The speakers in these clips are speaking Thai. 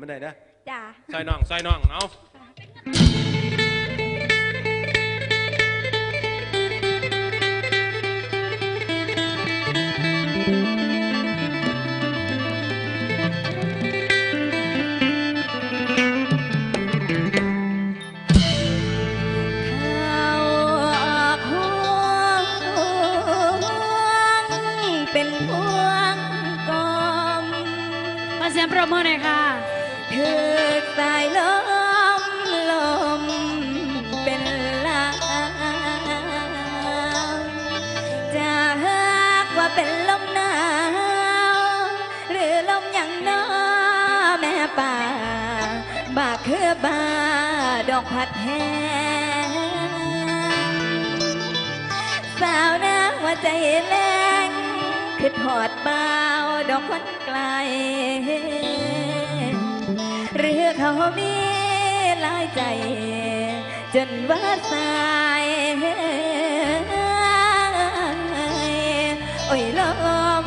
ไม่ได้ด้อจ้า ซอยน้อง ซอยน้อง เอา ประมือหน่อยค่ะเถิดสายลมลมเป็นลาจะจากว่าเป็นลมหนาวหรือลมอย่างน้อแม่ป่า บากคือบาดอกผัดแห้งสาวนาว่าใจแรงคิดหอดเบาดอกคนไกล เขามีหลายใจ จนว่าสายโอ้ยลม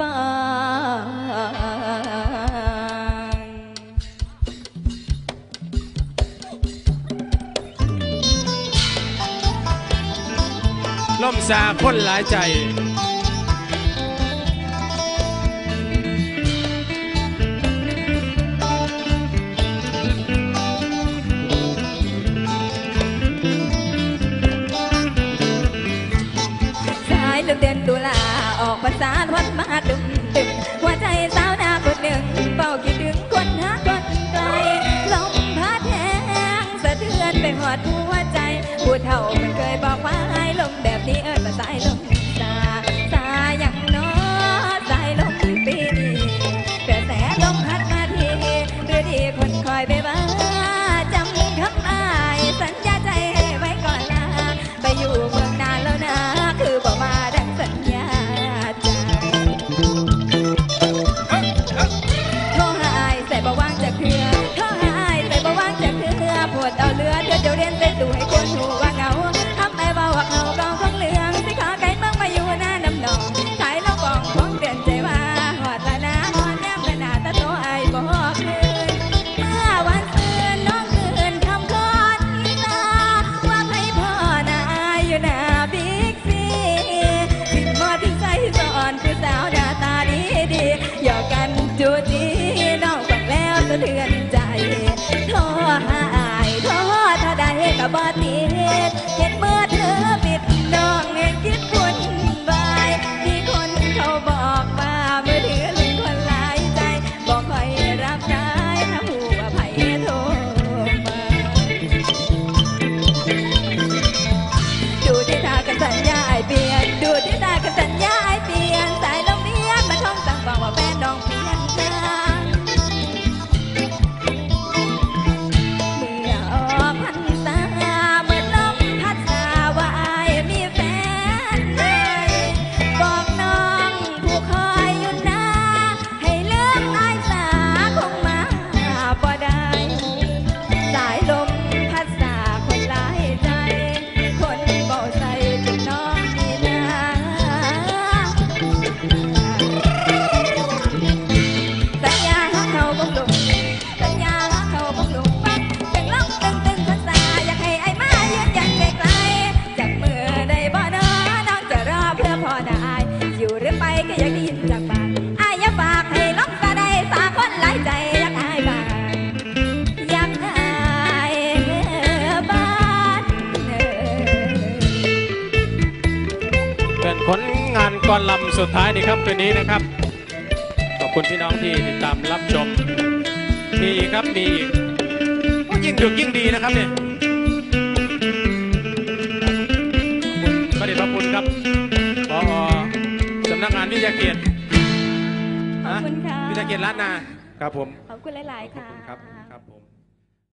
ปางลมสาคนหลายใจ ประสานวันมาดึงดึมหัวใจสาวน้าคนหนึ่งเฝ้าคิดถึงคนหาคนไกลลมพัดแห้งสะเทือนไปหอดหัวใจ ผู้เฒ่ามันเคยบอกว่าให้ลมแบบนี้เอิญมาสายลม Let กรลำสุดท้ายในค่ำคืนนี้นะครับ ขอบคุณพี่น้องที่ติดตามรับชม มีครับมีอีกยิ่งดึกยิ่งดีนะครับเนี่ยคุณพระเดชพระคุณครับพอสำนักงานวิทยาเกียรติขอบคุณค่ะวิทยาเกียรติล้านนา ครับผม ขอบคุณหลาย ๆ ค่ะ